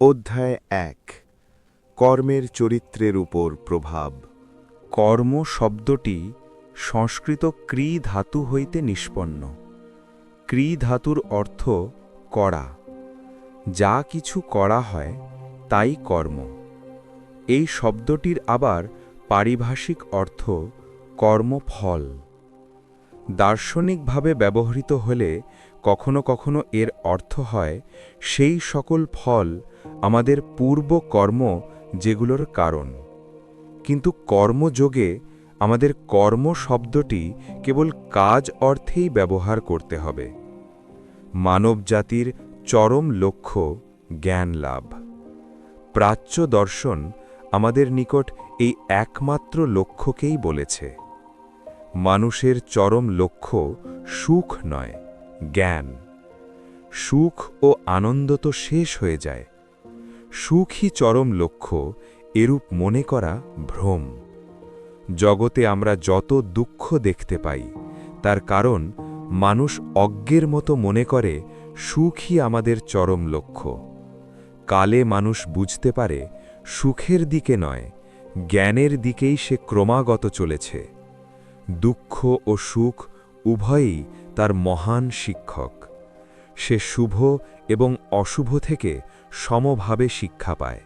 অধ্যায় এক। কর্মের চরিত্রের উপর প্রভাব। কর্ম শব্দটি সংস্কৃত ক্রি ধাতু হইতে নিষ্পন্ন। ক্রি ধাতুর অর্থ করা যা কিছু করা হয়, তাই কর্ম। এই শব্দটির আবার পারিভাষিক অর্থ কর্মফল। দার্শনিকভাবে ব্যবহৃত হলে কখনো কখনো এর অর্থ হয়, সেই সকল ফল আমাদের পূর্ব কর্ম যেগুলোর কারণ। কিন্তু কর্মযোগে আমাদের কর্ম শব্দটি কেবল কাজ অর্থেই ব্যবহার করতে হবে। মানবজাতির চরম লক্ষ্য জ্ঞান লাভ। প্রাচ্য দর্শন আমাদের নিকট এই একমাত্র লক্ষ্যকেই বলেছে। মানুষের চরম লক্ষ্য সুখ নয়, জ্ঞান। সুখ ও আনন্দ তো শেষ হয়ে যায় সুখই চরম লক্ষ্য এরূপ মনে করা ভ্রম। জগতে আমরা যত দুঃখ দেখতে পাই, তার কারণ মানুষ অজ্ঞের মতো মনে করে সুখই আমাদের চরম লক্ষ্য। কালে মানুষ বুঝতে পারে সুখের দিকে নয়, জ্ঞানের দিকেই সে ক্রমাগত চলেছে। দুঃখ ও সুখ উভয়ই তার মহান শিক্ষক। সে শুভ এবং অশুভ থেকে সমভাবে শিক্ষা পায়।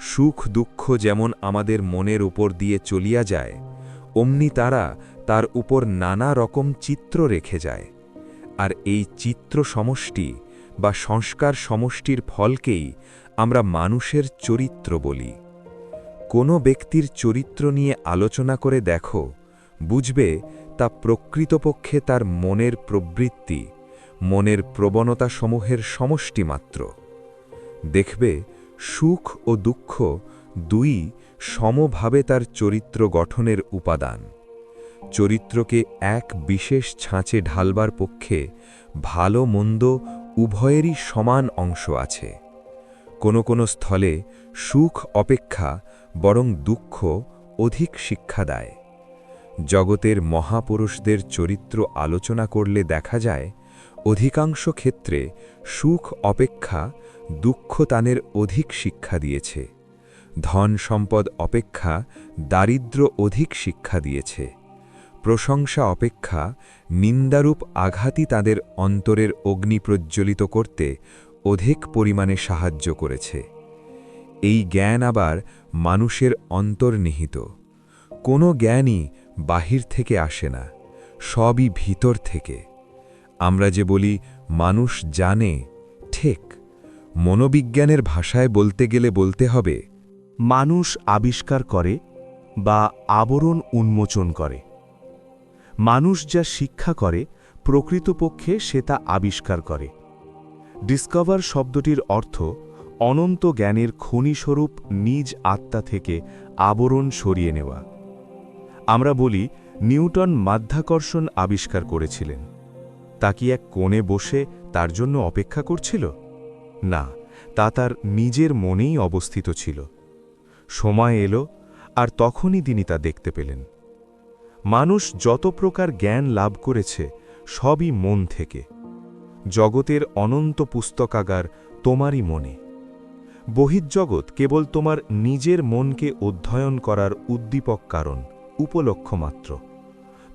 সুখ দুঃখ যেমন আমাদের মনের উপর দিয়ে চলিয়া যায়, অমনি তারা তার উপর নানা রকম চিত্র রেখে যায়। আর এই চিত্র সমষ্টি বা সংস্কার সমষ্টির ফলকেই আমরা মানুষের চরিত্র বলি। কোনো ব্যক্তির চরিত্র নিয়ে আলোচনা করে দেখো, বুঝবে তা প্রকৃতপক্ষে তার মনের প্রবৃত্তি, মনের প্রবণতাসমূহের সমষ্টি মাত্র। দেখবে সুখ ও দুঃখ দুই সমভাবে তার চরিত্র গঠনের উপাদান। চরিত্রকে এক বিশেষ ছাঁচে ঢালবার পক্ষে ভালো মন্দ উভয়েরই সমান অংশ আছে। কোনো কোনো স্থলে সুখ অপেক্ষা বরং দুঃখ অধিক শিক্ষা দেয়। জগতের মহাপুরুষদের চরিত্র আলোচনা করলে দেখা যায় অধিকাংশ ক্ষেত্রে সুখ অপেক্ষা, দুঃখ তানের অধিক শিক্ষা দিয়েছে। ধন সম্পদ অপেক্ষা দারিদ্র অধিক শিক্ষা দিয়েছে। প্রশংসা অপেক্ষা, নিন্দারূপ আঘাতই তাদের অন্তরের অগ্নি প্রজ্জ্বলিত করতে অধিক পরিমাণে সাহায্য করেছে। এই জ্ঞান আবার মানুষের অন্তর্নিহিত। কোনো জ্ঞানই বাহির থেকে আসে না, সবই ভিতর থেকে। আমরা যে বলি, মানুষ জানে, ঠিক। মনোবিজ্ঞানের ভাষায় বলতে গেলে বলতে হবে, মানুষ আবিষ্কার করে বা আবরণ উন্মোচন করে। মানুষ যা শিক্ষা করে, প্রকৃতপক্ষে সে তা আবিষ্কার করে। ডিসকভার শব্দটির অর্থ, অনন্ত জ্ঞানের খনিস্বরূপ নিজ আত্মা থেকে আবরণ সরিয়ে নেওয়া। আমরা বলি, নিউটন মাধ্যাকর্ষণ আবিষ্কার করেছিলেন। তা কি এক কোণে বসে তার জন্য অপেক্ষা করছিল? না, তা তার নিজের মনেই অবস্থিত ছিল। সময় এলো, আর তখনই তিনি তা দেখতে পেলেন। মানুষ যত প্রকার জ্ঞান লাভ করেছে, সবই মন থেকে। জগতের অনন্ত পুস্তকাগার তোমারই মনে। বহির্জগৎ কেবল তোমার নিজের মনকে অধ্যয়ন করার উদ্দীপক কারণ, উপলক্ষ মাত্র।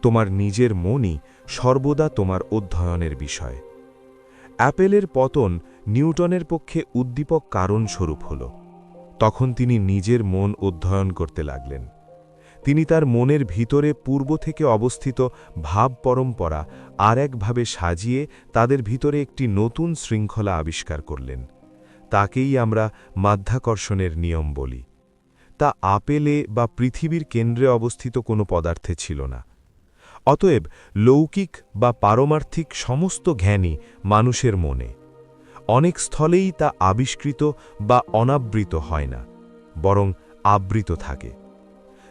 তোমার নিজের মনই সর্বদা তোমার অধ্যয়নের বিষয়। অ্যাপেলের পতন নিউটনের পক্ষে উদ্দীপক কারণস্বরূপ হল। তখন তিনি নিজের মন অধ্যয়ন করতে লাগলেন। তিনি তার মনের ভিতরে পূর্ব থেকে অবস্থিত ভাব পরম্পরা আর একভাবে সাজিয়ে তাদের ভিতরে একটি নতুন শৃঙ্খলা আবিষ্কার করলেন। তাকেই আমরা মাধ্যাকর্ষণের নিয়ম বলি। তা আপেলে বা পৃথিবীর কেন্দ্রে অবস্থিত কোনো পদার্থে ছিল না। অতএব লৌকিক বা পারমার্থিক সমস্ত জ্ঞানই মানুষের মনে। অনেক স্থলেই তা আবিষ্কৃত বা অনাবৃত হয় না, বরং আবৃত থাকে।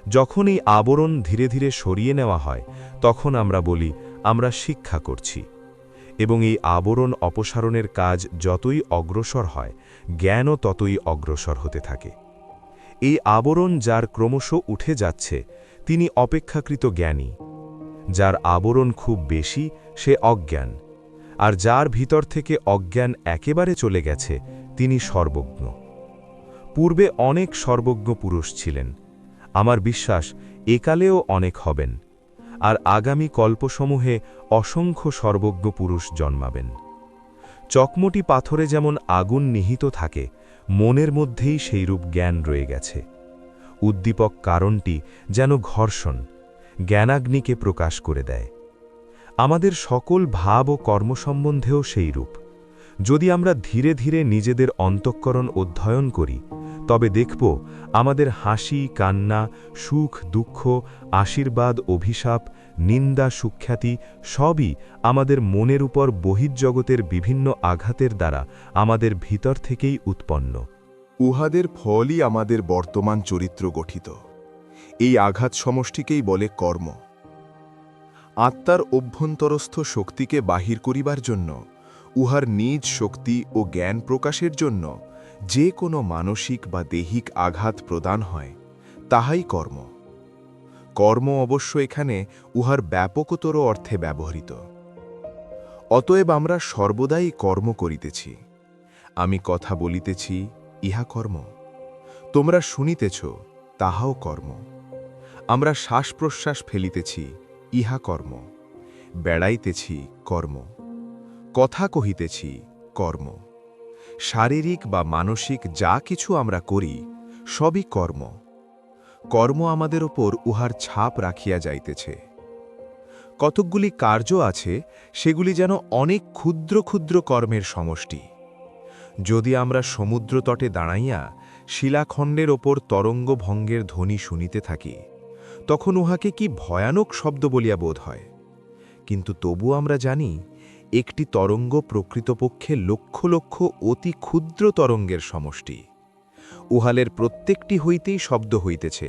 যখন এই আবরণ ধীরে ধীরে সরিয়ে নেওয়া হয়, তখন আমরা বলি, আমরা শিক্ষা করছি। এবং এই আবরণ অপসারণের কাজ যতই অগ্রসর হয়, জ্ঞানও ততই অগ্রসর হতে থাকে। এই আবরণ যার ক্রমশ উঠে যাচ্ছে, তিনি অপেক্ষাকৃত জ্ঞানী। যার আবরণ খুব বেশি, সে অজ্ঞান। আর যার ভিতর থেকে অজ্ঞান একেবারে চলে গেছে, তিনি সর্বজ্ঞ। পূর্বে অনেক সর্বজ্ঞ পুরুষ ছিলেন। আমার বিশ্বাস, একালেও অনেক হবেন। আর আগামী কল্পসমূহে অসংখ্য সর্বজ্ঞ পুরুষ জন্মাবেন। চকমটি পাথরে যেমন আগুন নিহিত থাকে, মনের মধ্যেই সেইরূপ জ্ঞান রয়ে গেছে। উদ্দীপক কারণটি যেন ঘর্ষণ জ্ঞানাগ্নিকে প্রকাশ করে দেয়। আমাদের সকল ভাব ও কর্ম সম্বন্ধেও সেইরূপ যদি আমরা ধীরে ধীরে নিজেদের অন্তঃকরণ অধ্যয়ন করি, তবে দেখব আমাদের হাসি, কান্না, সুখ, দুঃখ, আশীর্বাদ, অভিশাপ, নিন্দা, সুখ্যাতি সবই আমাদের মনের উপর বহির্জগতের বিভিন্ন আঘাতের দ্বারা আমাদের ভিতর থেকেই উৎপন্ন। উহাদের ফলই আমাদের বর্তমান চরিত্র গঠিত। এই আঘাত সমষ্টিকেই বলে কর্ম। আত্মার অভ্যন্তরস্থ শক্তিকে বাহির করিবার জন্য, উহার নিজ শক্তি ও জ্ঞান প্রকাশের জন্য যে কোনো মানসিক বা দেহিক আঘাত প্রদান হয়, তাহাই কর্ম। কর্ম অবশ্য এখানে উহার ব্যাপকতর অর্থে ব্যবহৃত। অতএব আমরা সর্বদাই কর্ম করিতেছি। আমি কথা বলিতেছি, ইহা কর্ম। তোমরা শুনিতেছ, তাহাও কর্ম। আমরা শ্বাস প্রশ্বাস ফেলিতেছি, ইহা কর্ম। বেড়াইতেছি, কর্ম। কথা কহিতেছি, কর্ম। শারীরিক বা মানসিক যা কিছু আমরা করি, সবই কর্ম। কর্ম আমাদের ওপর উহার ছাপ রাখিয়া যাইতেছে। কতকগুলি কার্য আছে, সেগুলি যেন অনেক ক্ষুদ্র ক্ষুদ্র কর্মের সমষ্টি। যদি আমরা সমুদ্র তটে দাঁড়াইয়া শিলাখণ্ডের ওপর তরঙ্গ ভঙ্গের ধ্বনি শুনিতে থাকি তখন উহাকে কি ভয়ানক শব্দ বলিয়া বোধ হয়। কিন্তু তবু আমরা জানি, একটি তরঙ্গ প্রকৃতপক্ষে লক্ষ লক্ষ অতি ক্ষুদ্র তরঙ্গের সমষ্টি। উহালের প্রত্যেকটি হইতেই শব্দ হইতেছে,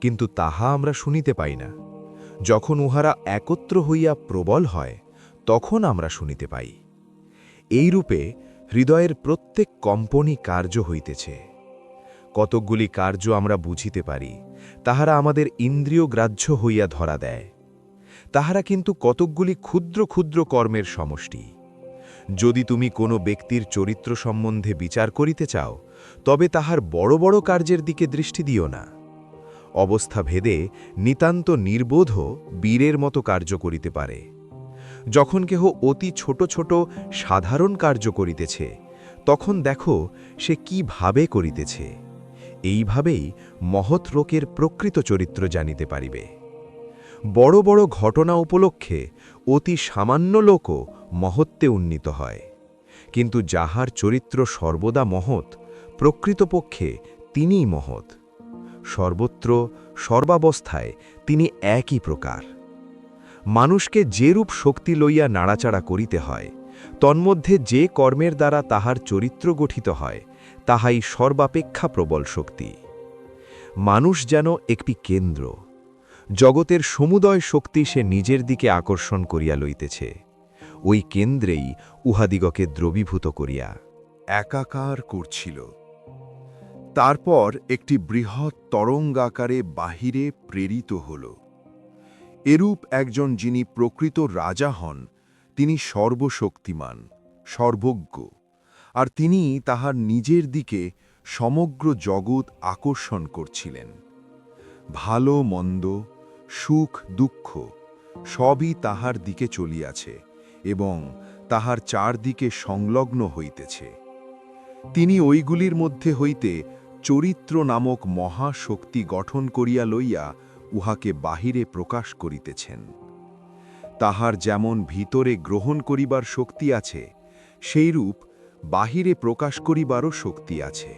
কিন্তু তাহা আমরা শুনিতে পাই না। যখন উহারা একত্র হইয়া প্রবল হয়, তখন আমরা শুনিতে পাই। এই রূপে হৃদয়ের প্রত্যেক কম্পনই কার্য হইতেছে। কতকগুলি কার্য আমরা বুঝিতে পারি তাহারা আমাদের ইন্দ্রিয় গ্রাহ্য হইয়া ধরা দেয়। তাহারা কিন্তু কতকগুলি ক্ষুদ্র ক্ষুদ্র কর্মের সমষ্টি। যদি তুমি কোনো ব্যক্তির চরিত্র সম্বন্ধে বিচার করিতে চাও, তবে তাহার বড় বড় কার্যের দিকে দৃষ্টি দিও না। অবস্থা ভেদে নিতান্ত নির্বোধ বীরের মতো কার্য করিতে পারে। যখন কেহ অতি ছোট ছোট সাধারণ কার্য করিতেছে, তখন দেখো সে কি ভাবে করিতেছে। এইভাবেই মহৎ লোকের প্রকৃত চরিত্র জানিতে পারিবে। বড় বড় ঘটনা উপলক্ষে অতি সামান্য লোকও মহত্বে উন্নীত হয়। কিন্তু যাহার চরিত্র সর্বদা মহৎ, প্রকৃতপক্ষে তিনিই মহৎ। সর্বত্র, সর্বাবস্থায় তিনি একই প্রকার। মানুষকে যেরূপ শক্তি লইয়া নাড়াচাড়া করিতে হয়, তন্মধ্যে যে কর্মের দ্বারা তাহার চরিত্র গঠিত হয় তাহাই সর্বাপেক্ষা প্রবল শক্তি। মানুষ যেন একটি কেন্দ্র, জগতের সমুদয় শক্তি সে নিজের দিকে আকর্ষণ করিয়া লইতেছে ওই কেন্দ্রেই উহাদিগকে দ্রবীভূত করিয়া একাকার করছিল। তারপর একটি বৃহৎ তরঙ্গাকারে বাহিরে প্রেরিত হল। এরূপ একজন যিনি প্রকৃত রাজা হন, তিনি সর্বশক্তিমান, সর্বজ্ঞ। আর তিনি তাহার নিজের দিকে সমগ্র জগৎ আকর্ষণ করছিলেন। ভালো, মন্দ, সুখ, দুঃখ সবই তাহার দিকে চলিয়াছে এবং তাহার চারদিকে সংলগ্ন হইতেছে। তিনি ওইগুলির মধ্যে হইতে চরিত্র নামক মহাশক্তি গঠন করিয়া লইয়া উহাকে বাহিরে প্রকাশ করিতেছেন। তাহার যেমন ভিতরে গ্রহণ করিবার শক্তি আছে, সেইরূপ বাহিরে প্রকাশ করিবারও শক্তি আছে।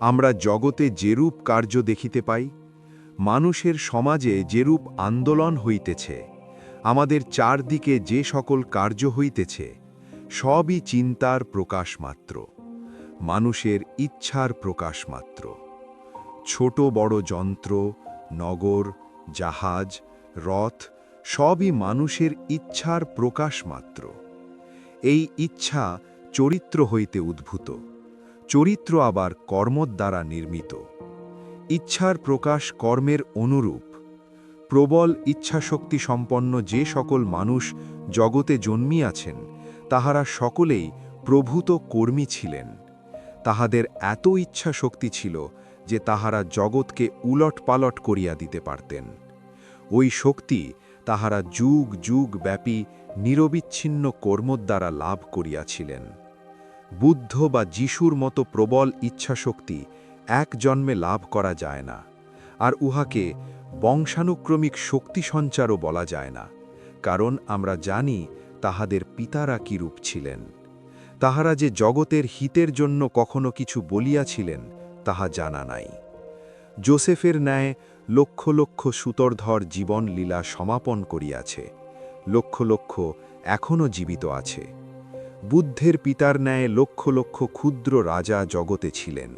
আমরা জগতে যেরূপ কার্য দেখিতে পাই, মানুষের সমাজে যেরূপ আন্দোলন হইতেছে, আমাদের চারদিকে যে সকল কার্য হইতেছে, সবই চিন্তার প্রকাশ মাত্র মানুষের ইচ্ছার প্রকাশ মাত্র ছোট বড় যন্ত্র, নগর, জাহাজ, রথ, সবই মানুষের ইচ্ছার প্রকাশ মাত্র এই ইচ্ছা চরিত্র হইতে উদ্ভূত। চরিত্র আবার কর্মর দ্বারা নির্মিত। ইচ্ছার প্রকাশ কর্মের অনুরূপ। প্রবল ইচ্ছাশক্তি সম্পন্ন যে সকল মানুষ জগতে জন্মিয়াছেন, তাহারা সকলেই প্রভূত কর্মী ছিলেন। তাহাদের এত ইচ্ছা শক্তি ছিল যে তাহারা জগৎকে উলট পালট করিয়া দিতে পারতেন। ওই শক্তি তাহারা যুগ যুগ ব্যাপী নিরবিচ্ছিন্ন কর্মর দ্বারা লাভ করিয়াছিলেন। বুদ্ধ বা যিশুর মতো প্রবল ইচ্ছাশক্তি এক জন্মে লাভ করা যায় না, আর উহাকে বংশানুক্রমিক শক্তি সঞ্চারও বলা যায় না, কারণ আমরা জানি তাহাদের পিতারা কিরূপ ছিলেন। তাহারা যে জগতের হিতের জন্য কখনো কিছু বলিয়াছিলেন, তাহা জানা নাই। জোসেফের ন্যায় লক্ষ লক্ষ সুতরধর জীবন লীলা সমাপন করিয়াছে, লক্ষ লক্ষ এখনও জীবিত আছে। বুদ্ধের পিতার ন্যায় লক্ষ লক্ষ ক্ষুদ্র রাজা জগতে ছিলেন।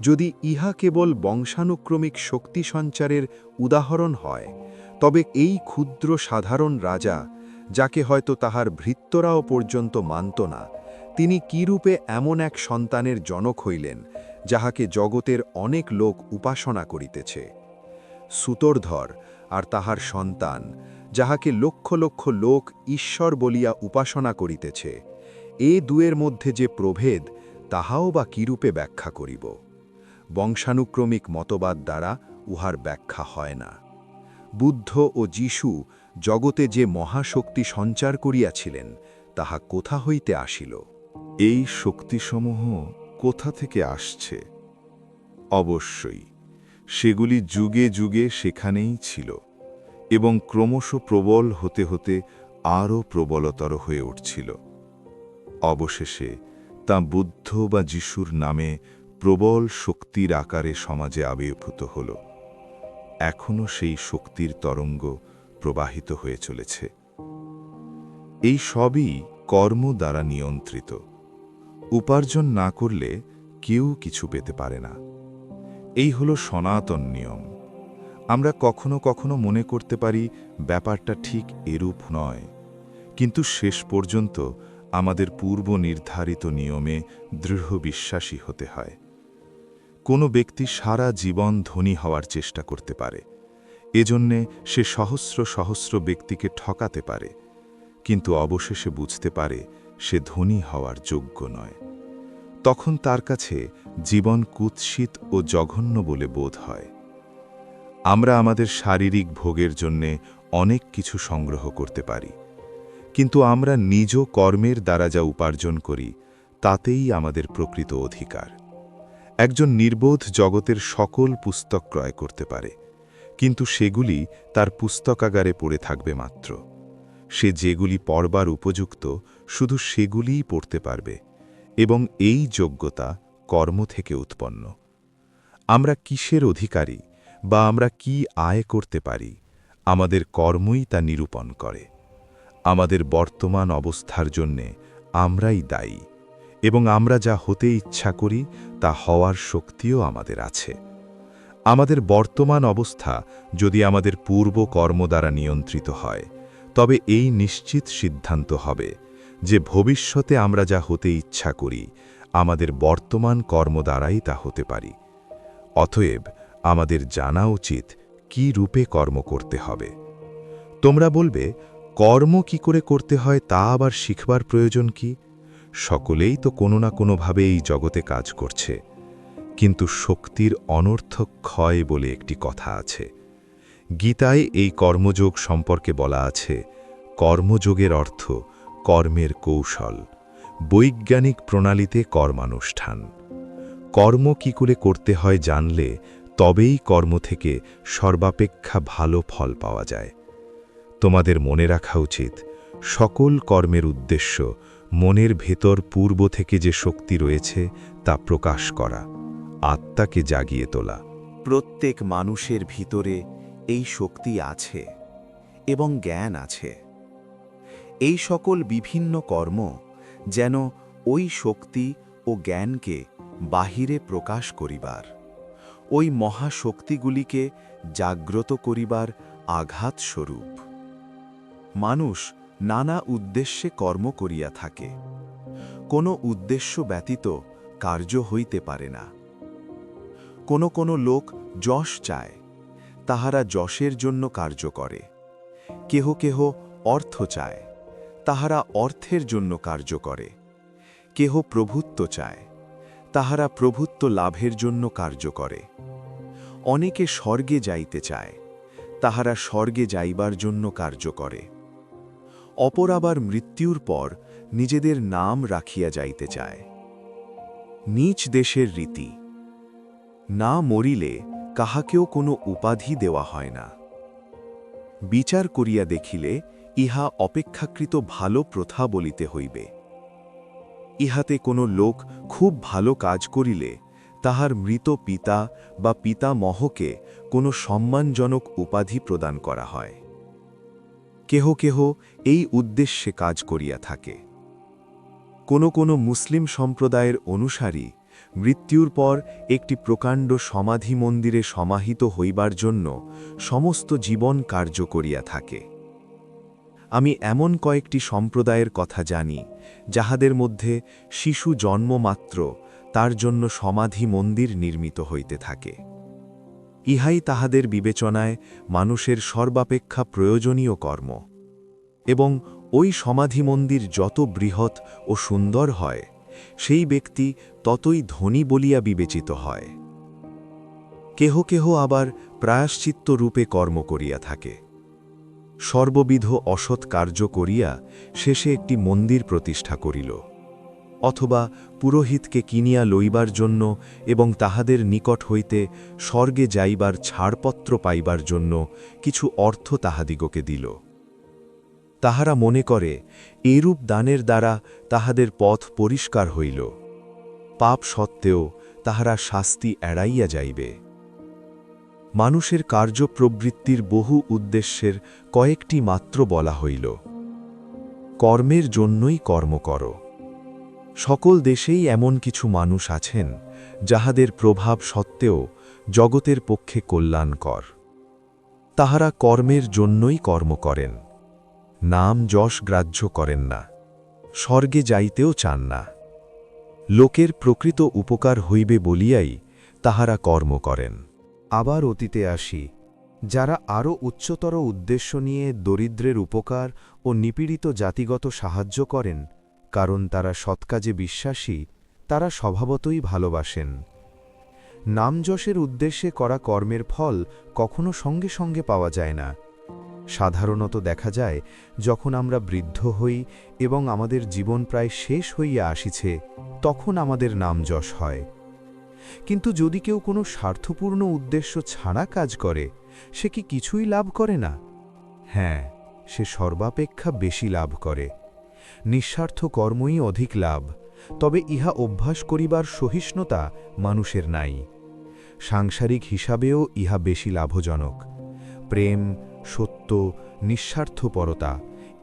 যদি ইহা কেবল বংশানুক্রমিক শক্তি সঞ্চারের উদাহরণ হয়, তবে এই ক্ষুদ্র সাধারণ রাজা, যাকে হয়তো তাহার ভৃত্যরাও পর্যন্ত মানত না, তিনি কিরূপে এমন এক সন্তানের জনক হইলেন, যাহাকে জগতের অনেক লোক উপাসনা করিতেছে? সুতরধর, আর তাহার সন্তান, যাহাকে লক্ষ লক্ষ লোক ঈশ্বর বলিয়া উপাসনা করিতেছে এ দুয়ের মধ্যে যে প্রভেদ, তাহাও বা কিরূপে ব্যাখ্যা করিব? বংশানুক্রমিক মতবাদ দ্বারা উহার ব্যাখ্যা হয় না। বুদ্ধ ও যিশু জগতে যে মহাশক্তি সঞ্চার করিয়াছিলেন, তাহা কোথা হইতে আসিল? এই শক্তিসমূহ কোথা থেকে আসছে? অবশ্যই, সেগুলি যুগে যুগে সেখানেই ছিল এবং ক্রমশ প্রবল হতে হতে আরও প্রবলতর হয়ে উঠছিল। অবশেষে তা বুদ্ধ বা যিশুর নামে প্রবল শক্তির আকারে সমাজে আবির্ভূত হল। এখনও সেই শক্তির তরঙ্গ প্রবাহিত হয়ে চলেছে। এই সবই কর্ম দ্বারা নিয়ন্ত্রিত। উপার্জন না করলে কেউ কিছু পেতে পারে না। এই হলো সনাতন নিয়ম। আমরা কখনো কখনো মনে করতে পারি ব্যাপারটা ঠিক এরূপ নয়। কিন্তু শেষ পর্যন্ত আমাদের পূর্ব নির্ধারিত নিয়মে দৃঢ় বিশ্বাসী হতে হয়। কোনো ব্যক্তি সারা জীবন ধনী হওয়ার চেষ্টা করতে পারে। এজন্যে সে সহস্র সহস্র ব্যক্তিকে ঠকাতে পারে। কিন্তু অবশেষে বুঝতে পারে সে ধনী হওয়ার যোগ্য নয়। তখন তার কাছে জীবন কুৎসিত ও জঘন্য বলে বোধ হয়। আমরা আমাদের শারীরিক ভোগের জন্যে অনেক কিছু সংগ্রহ করতে পারি। কিন্তু আমরা নিজ কর্মের দ্বারা যা উপার্জন করি, তাতেই আমাদের প্রকৃত অধিকার। একজন নির্বোধ জগতের সকল পুস্তক ক্রয় করতে পারে, কিন্তু সেগুলি তার পুস্তকাগারে পড়ে থাকবে মাত্র। সে যেগুলি পড়বার উপযুক্ত, শুধু সেগুলিই পড়তে পারবে, এবং এই যোগ্যতা কর্ম থেকে উৎপন্ন। আমরা কিসের অধিকারী, বা আমরা কি আয় করতে পারি, আমাদের কর্মই তা নিরূপণ করে। আমাদের বর্তমান অবস্থার জন্যে আমরাই দায়ী এবং আমরা যা হতে ইচ্ছা করি তা হওয়ার শক্তিও আমাদের আছে। আমাদের বর্তমান অবস্থা যদি আমাদের পূর্ব কর্ম দ্বারা নিয়ন্ত্রিত হয়, তবে এই নিশ্চিত সিদ্ধান্ত হবে যে ভবিষ্যতে আমরা যা হতে ইচ্ছা করি, আমাদের বর্তমান কর্ম দ্বারাই তা হতে পারি। অতএব আমাদের জানা উচিত কি রূপে কর্ম করতে হবে। তোমরা বলবে কর্ম কি করে করতে হয় তা আবার শিখবার প্রয়োজন কি? সকলেই তো কোনো না কোনোভাবে এই জগতে কাজ করছে। কিন্তু শক্তির অনর্থক ক্ষয় বলে একটি কথা আছে। গীতায় এই কর্মযোগ সম্পর্কে বলা আছে, কর্মযোগের অর্থ কর্মের কৌশল, বৈজ্ঞানিক প্রণালীতে কর্মানুষ্ঠান। কর্ম কি করে করতে হয় জানলে তবেই কর্ম থেকে সর্বাপেক্ষা ভালো ফল পাওয়া যায়। তোমাদের মনে রাখা উচিত। সকল কর্মের উদ্দেশ্য মনের ভেতর পূর্ব থেকে যে শক্তি রয়েছে তা প্রকাশ করা, আত্মাকে জাগিয়ে তোলা। প্রত্যেক মানুষের ভিতরে এই শক্তি আছে এবং জ্ঞান আছে। এই সকল বিভিন্ন কর্ম যেন ওই শক্তি ও জ্ঞানকে বাহিরে প্রকাশ করিবার, ওই মহাশক্তিগুলিকে জাগ্রত করিবার আঘাত স্বরূপ মানুষ নানা উদ্দেশ্যে কর্ম করিয়া থাকে। কোনো উদ্দেশ্য ব্যতীত কার্য হইতে পারে না। কোনো কোনো লোক যশ চায়, তাহারা যশের জন্য কার্য করে। কেহ কেহ অর্থ চায়, তাহারা অর্থের জন্য কার্য করে। কেহ প্রভুত্ব চায়, তাহারা প্রভুত্ব লাভের জন্য কার্য করে। অনেকে স্বর্গে যাইতে চায়, তাহারা স্বর্গে যাইবার জন্য কার্য করে। অপর আবার মৃত্যুর পর নিজেদের নাম রাখিয়া যাইতে চায়। নিচ দেশের রীতি, না মরিলে কাহাকেও কোনো উপাধি দেওয়া হয় না। বিচার করিয়া দেখিলে ইহা অপেক্ষাকৃত ভালো প্রথা বলিতে হইবে। ইহাতে কোনো লোক খুব ভালো কাজ করিলে তাহার মৃত পিতা বা পিতামহকে কোনো সম্মানজনক উপাধি প্রদান করা হয়। কেহ কেহ এই উদ্দেশ্যে কাজ করিয়া থাকে। কোনো কোনো মুসলিম সম্প্রদায়ের অনুসারী মৃত্যুর পর একটি প্রকাণ্ড সমাধি মন্দিরে সমাহিত হইবার জন্য সমস্ত জীবন কার্য করিয়া থাকে। আমি এমন কয়েকটি সম্প্রদায়ের কথা জানি, যাহাদের মধ্যে শিশু জন্মমাত্র তার জন্য সমাধি মন্দির নির্মিত হইতে থাকে। ইহাই তাহাদের বিবেচনায় মানুষের সর্বাপেক্ষা প্রয়োজনীয় কর্ম। এবং ওই সমাধি মন্দির যত বৃহৎ ও সুন্দর হয়, সেই ব্যক্তি ততই ধনী বলিয়া বিবেচিত হয়। কেহ কেহ আবার প্রায়শ্চিত্ত রূপে কর্ম করিয়া থাকে। সর্ববিধ অসৎ কার্য করিয়া শেষে একটি মন্দির প্রতিষ্ঠা করিল। অথবা পুরোহিতকে কিনিয়া লইবার জন্য এবং তাহাদের নিকট হইতে স্বর্গে যাইবার ছাড়পত্র পাইবার জন্য কিছু অর্থ তাহাদিগকে দিল। তাহারা মনে করে, এরূপ দানের দ্বারা তাহাদের পথ পরিষ্কার হইল। পাপ সত্ত্বেও তাহারা শাস্তি এড়াইয়া যাইবে। মানুষের কার্যপ্রবৃত্তির বহু উদ্দেশ্যের কয়েকটি মাত্র বলা হইল। কর্মের জন্যই কর্ম কর। সকল দেশেই এমন কিছু মানুষ আছেন, যাহাদের প্রভাব সত্ত্বেও জগতের পক্ষে কল্যাণকর। তাহারা কর্মের জন্যই কর্ম করেন, নাম যশ গ্রাহ্য করেন না, স্বর্গে যাইতেও চান না। লোকের প্রকৃত উপকার হইবে বলিয়াই তাহারা কর্ম করেন। আবার অতীতে আসি, যারা আরও উচ্চতর উদ্দেশ্য নিয়ে দরিদ্রের উপকার ও নিপীড়িত জাতিগত সাহায্য করেন কারণ তারা সৎকাজে বিশ্বাসী, তারা স্বভাবতই ভালোবাসেন। নামযশের উদ্দেশ্যে করা কর্মের ফল কখনো সঙ্গে সঙ্গে পাওয়া যায় না। সাধারণত দেখা যায়, যখন আমরা বৃদ্ধ হই এবং আমাদের জীবন প্রায় শেষ হইয়া আসিছে, তখন আমাদের নামযশ হয়। কিন্তু যদি কেউ কোনো স্বার্থপূর্ণ উদ্দেশ্য ছাড়া কাজ করে, সে কি কিছুই লাভ করে না? হ্যাঁ সে সর্বাপেক্ষা বেশি লাভ করে। নিঃস্বার্থ কর্মই অধিক লাভ, তবে ইহা অভ্যাস করিবার সহিষ্ণুতা মানুষের নাই। সাংসারিক হিসাবেও ইহা বেশি লাভজনক। প্রেম, সত্য, নিঃস্বার্থপরতা,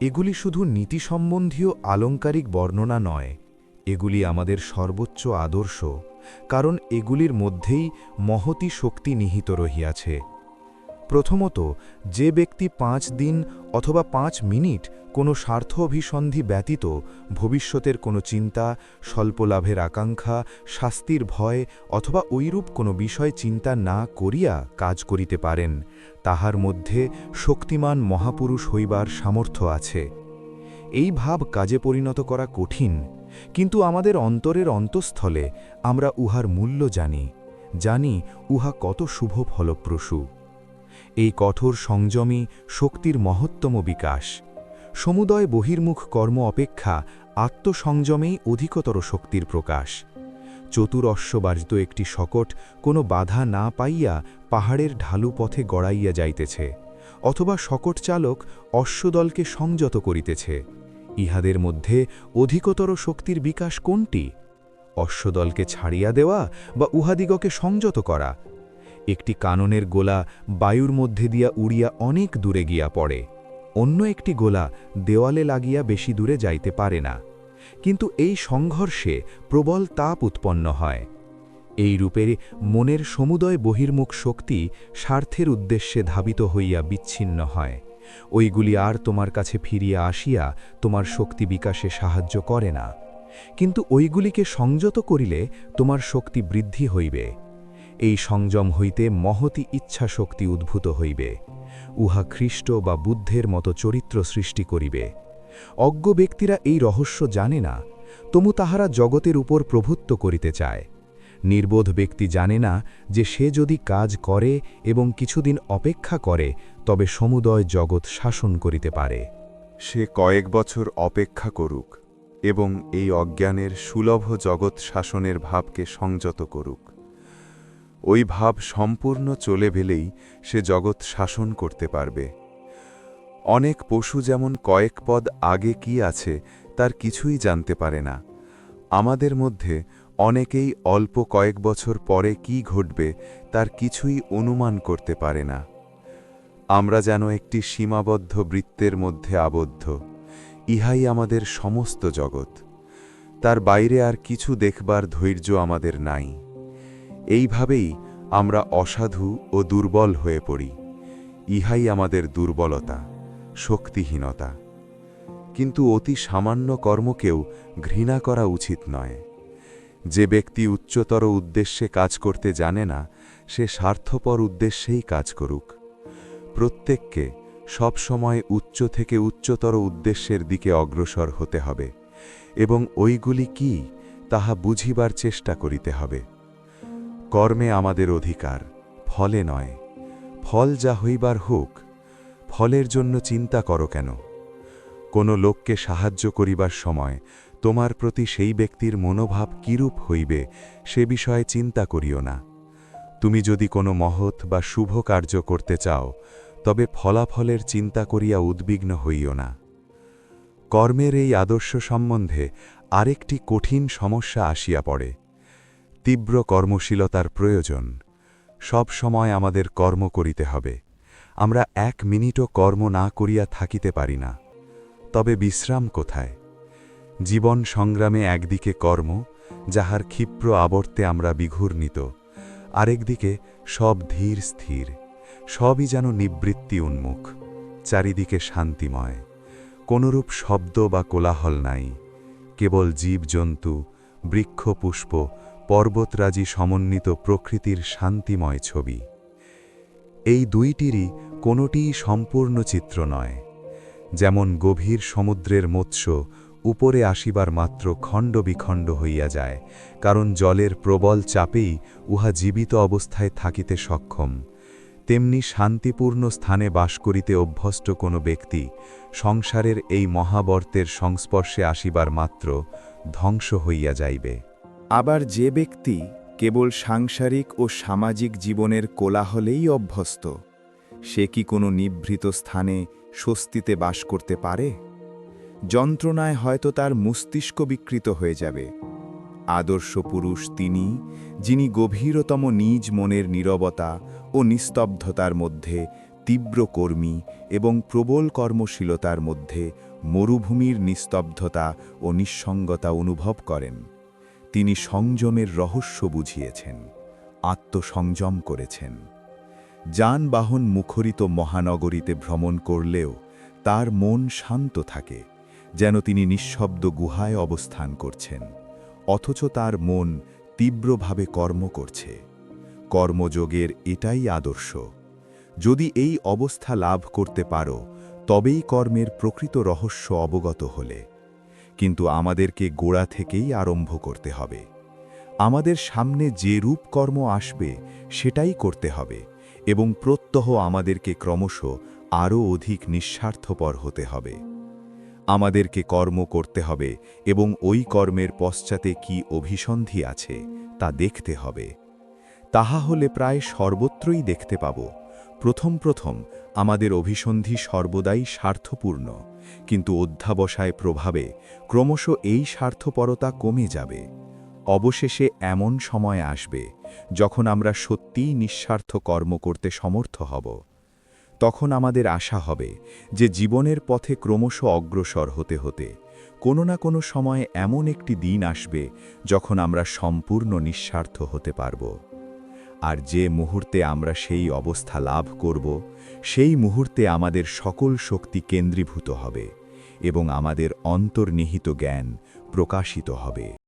এগুলি শুধু নীতি সম্বন্ধীয় আলংকারিক বর্ণনা নয়, এগুলি আমাদের সর্বোচ্চ আদর্শ, কারণ এগুলির মধ্যেই মহতি শক্তি নিহিত রহিয়াছে। প্রথমত, যে ব্যক্তি পাঁচ দিন অথবা পাঁচ মিনিট কোনো স্বার্থ অভিসন্ধি ব্যতীত ভবিষ্যতের কোনো চিন্তা স্বল্প লাভের আকাঙ্ক্ষা, শাস্তির ভয় অথবা ঐরূপ কোনো বিষয় চিন্তা না করিয়া কাজ করিতে পারেন, তাহার মধ্যে শক্তিমান মহাপুরুষ হইবার সামর্থ্য আছে। এই ভাব কাজে পরিণত করা কঠিন, কিন্তু আমাদের অন্তরের অন্তঃস্থলে আমরা উহার মূল্য জানি জানি উহা কত শুভ ফলপ্রসূ। এই কঠোর সংযমই শক্তির মহত্তম বিকাশ। সমুদয় বহির্মুখ কর্ম অপেক্ষা আত্মসংযমেই অধিকতর শক্তির প্রকাশ। চতুর অশ্ববাজিত একটি শকট কোনো বাধা না পাইয়া পাহাড়ের ঢালু পথে গড়াইয়া যাইতেছে, অথবা শকট চালক অশ্বদলকে সংযত করিতেছে। ইহাদের মধ্যে অধিকতর শক্তির বিকাশ কোনটি? অশ্বদলকে ছাড়িয়া দেওয়া বা উহাদিগকে সংযত করা একটি কাননের গোলা বায়ুর মধ্যে দিয়া উড়িয়া অনেক দূরে গিয়া পড়ে। অন্য একটি গোলা দেওয়ালে লাগিয়া বেশি দূরে যাইতে পারে না। কিন্তু এই সংঘর্ষে প্রবল তাপ উৎপন্ন হয়। এই রূপে মনের সমুদয় বহির্মুখ শক্তি স্বার্থের উদ্দেশ্যে ধাবিত হইয়া বিচ্ছিন্ন হয়। ওইগুলি আর তোমার কাছে ফিরিয়া আসিয়া তোমার শক্তি বিকাশে সাহায্য করে না। কিন্তু ওইগুলিকে সংযত করিলে তোমার শক্তি বৃদ্ধি হইবে। এই সংযম হইতে মহতি ইচ্ছা শক্তি উদ্ভূত হইবে। উহা খ্রিস্ট বা বুদ্ধের মতো চরিত্র সৃষ্টি করিবে। অজ্ঞ ব্যক্তিরা এই রহস্য জানে না তমু তাহারা জগতের উপর প্রভুত্ব করিতে চায়। নির্বোধ ব্যক্তি জানে না যে সে যদি কাজ করে এবং কিছুদিন অপেক্ষা করে, তবে সমুদয় জগৎ শাসন করিতে পারে। সে কয়েক বছর অপেক্ষা করুক এবং এই অজ্ঞানের সুলভ জগৎ শাসনের ভাবকে সংযত করুক। ওই ভাব সম্পূর্ণ চলে ভেলেই সে জগৎ শাসন করতে পারবে। অনেক পশু যেমন কয়েক পদ আগে কি আছে, তার কিছুই জানতে পারে না। আমাদের মধ্যে অনেকেই অল্প কয়েক বছর পরে কি ঘটবে, তার কিছুই অনুমান করতে পারে না। আমরা যেন একটি সীমাবদ্ধ বৃত্তের মধ্যে আবদ্ধ, ইহাই আমাদের সমস্ত জগৎ। তার বাইরে আর কিছু দেখবার ধৈর্য আমাদের নাই। এইভাবেই আমরা অসাধু ও দুর্বল হয়ে পড়ি। ইহাই আমাদের দুর্বলতা, শক্তিহীনতা। কিন্তু অতি সামান্য কর্মকেও ঘৃণা করা উচিত নয়। যে ব্যক্তি উচ্চতর উদ্দেশ্যে কাজ করতে জানে না, সে স্বার্থপর উদ্দেশ্যেই কাজ করুক। প্রত্যেককে সবসময় উচ্চ থেকে উচ্চতর উদ্দেশ্যের দিকে অগ্রসর হতে হবে এবং ওইগুলি কি, তাহা বুঝিবার চেষ্টা করিতে হবে। কর্মে আমাদের অধিকার, ফলে নয়। ফল যা হইবার হোক, ফলের জন্য চিন্তা করো কেন? কোনো লোককে সাহায্য করিবার সময় তোমার প্রতি সেই ব্যক্তির মনোভাব কিরূপ হইবে সে বিষয়ে চিন্তা করিও না। তুমি যদি কোনো মহৎ বা শুভ কার্য করতে চাও, তবে ফলাফলের চিন্তা করিয়া উদ্বিগ্ন হইও না। কর্মের এই আদর্শ সম্বন্ধে আরেকটি কঠিন সমস্যা আসিয়া পড়ে। তীব্র কর্মশীলতার প্রয়োজন। সব সময় আমাদের কর্ম করিতে হবে। আমরা এক মিনিটও কর্ম না করিয়া থাকিতে পারি না। তবে বিশ্রাম কোথায়? জীবন সংগ্রামে একদিকে কর্ম, যাহার ক্ষিপ্র আবর্তে আমরা বিঘূর্ণিত। আরেকদিকে সব ধীর স্থির। সবই যেন নিবৃত্তি উন্মুখ। চারিদিকে শান্তিময়। কোনরূপ শব্দ বা কোলাহল নাই। কেবল জীবজন্তু বৃক্ষ পুষ্প পর্বতরাজি সমন্বিত প্রকৃতির শান্তিময় ছবি। এই দুইটিরই কোনোটিই সম্পূর্ণ চিত্র নয়। যেমন গভীর সমুদ্রের মৎস্য উপরে আসিবার মাত্র খণ্ড বিখণ্ড হইয়া যায়, কারণ জলের প্রবল চাপেই উহা জীবিত অবস্থায় থাকিতে সক্ষম। তেমনি শান্তিপূর্ণ স্থানে বাস করিতে অভ্যস্ত কোনো ব্যক্তি সংসারের এই মহাবর্তের সংস্পর্শে আসিবার মাত্র ধ্বংস হইয়া যাইবে। আবার যে ব্যক্তি কেবল সাংসারিক ও সামাজিক জীবনের কোলাহলেই অভ্যস্ত, সে কি কোনো নিভৃত স্থানে স্বস্তিতে বাস করতে পারে? যন্ত্রণায় হয়তো তার মস্তিষ্ক বিকৃত হয়ে যাবে। আদর্শ পুরুষ তিনি, যিনি গভীরতম নিজ মনের নীরবতা ও নিস্তব্ধতার মধ্যে তীব্র কর্মী এবং প্রবল কর্মশীলতার মধ্যে মরুভূমির নিস্তব্ধতা ও নিঃসঙ্গতা অনুভব করেন। তিনি সংযমের রহস্য বুঝিয়েছেন, আত্মসংযম করেছেন। যানবাহন মুখরিত মহানগরীতে ভ্রমণ করলেও তার মন শান্ত থাকে, যেন তিনি নিঃশব্দ গুহায় অবস্থান করছেন, অথচ তার মন তীব্রভাবে কর্ম করছে। কর্মযোগের এটাই আদর্শ। যদি এই অবস্থা লাভ করতে পারো, তবেই কর্মের প্রকৃত রহস্য অবগত হলে। কিন্তু আমাদেরকে গোড়া থেকেই আরম্ভ করতে হবে। আমাদের সামনে যে রূপ কর্ম আসবে, সেটাই করতে হবে এবং প্রত্যহ আমাদেরকে ক্রমশ আরও অধিক নিঃস্বার্থপর হতে হবে। আমাদেরকে কর্ম করতে হবে এবং ওই কর্মের পশ্চাতে কি অভিসন্ধি আছে, তা দেখতে হবে। তাহা হলে প্রায় সর্বত্রই দেখতে পাব। প্রথম প্রথম আমাদের অভিসন্ধি সর্বদাই স্বার্থপূর্ণ, কিন্তু অধ্যাবসায় প্রভাবে ক্রমশ এই স্বার্থপরতা কমে যাবে। অবশেষে এমন সময় আসবে যখন আমরা সত্যিই নিঃস্বার্থ কর্ম করতে সমর্থ হব। তখন আমাদের আশা হবে যে জীবনের পথে ক্রমশ অগ্রসর হতে হতে কোনো না কোনো সময়ে এমন একটি দিন আসবে যখন আমরা সম্পূর্ণ নিঃস্বার্থ হতে পারব। আর যে মুহূর্তে আমরা সেই অবস্থা লাভ করব, সেই মুহূর্তে আমাদের সকল শক্তি কেন্দ্রীভূত হবে এবং আমাদের অন্তর্নিহিত জ্ঞান প্রকাশিত হবে।